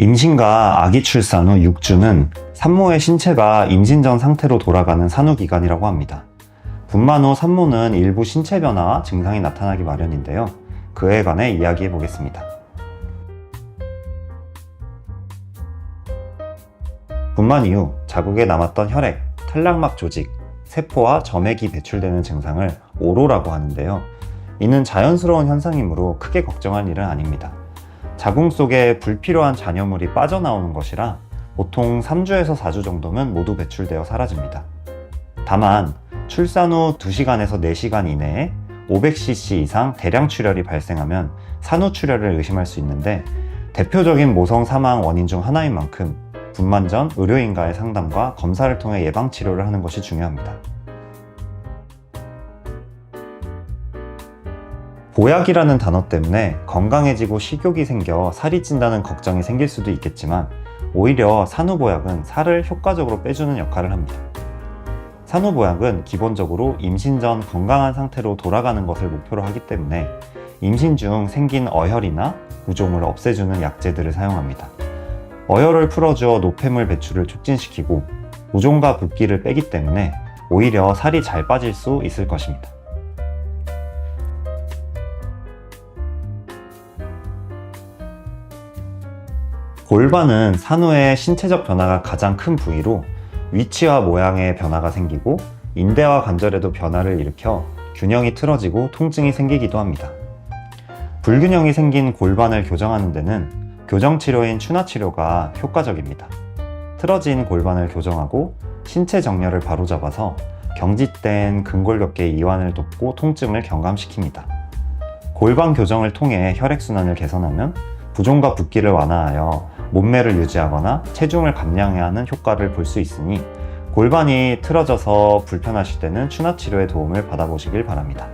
임신과 아기 출산 후 6주는 산모의 신체가 임신 전 상태로 돌아가는 산후 기간이라고 합니다. 분만 후 산모는 일부 신체 변화와 증상이 나타나기 마련인데요. 그에 관해 이야기해 보겠습니다. 분만 이후 자국에 남았던 혈액, 탈락막 조직, 세포와 점액이 배출되는 증상을 오로라고 하는데요. 이는 자연스러운 현상이므로 크게 걱정할 일은 아닙니다. 자궁 속에 불필요한 잔여물이 빠져나오는 것이라 보통 3주에서 4주 정도면 모두 배출되어 사라집니다. 다만 출산 후 2시간에서 4시간 이내에 500cc 이상 대량 출혈이 발생하면 산후 출혈을 의심할 수 있는데 대표적인 모성 사망 원인 중 하나인 만큼 분만 전 의료인과의 상담과 검사를 통해 예방 치료를 하는 것이 중요합니다. 보약이라는 단어 때문에 건강해지고 식욕이 생겨 살이 찐다는 걱정이 생길 수도 있겠지만 오히려 산후보약은 살을 효과적으로 빼주는 역할을 합니다. 산후보약은 기본적으로 임신 전 건강한 상태로 돌아가는 것을 목표로 하기 때문에 임신 중 생긴 어혈이나 부종을 없애주는 약재들을 사용합니다. 어혈을 풀어주어 노폐물 배출을 촉진시키고 부종과 붓기를 빼기 때문에 오히려 살이 잘 빠질 수 있을 것입니다. 골반은 산후의 신체적 변화가 가장 큰 부위로 위치와 모양의 변화가 생기고 인대와 관절에도 변화를 일으켜 균형이 틀어지고 통증이 생기기도 합니다. 불균형이 생긴 골반을 교정하는 데는 교정치료인 추나치료가 효과적입니다. 틀어진 골반을 교정하고 신체 정렬을 바로잡아서 경직된 근골격계 이완을 돕고 통증을 경감시킵니다. 골반 교정을 통해 혈액순환을 개선하면 부종과 붓기를 완화하여 몸매를 유지하거나 체중을 감량하는 효과를 볼 수 있으니 골반이 틀어져서 불편하실 때는 추나 치료의 도움을 받아보시길 바랍니다.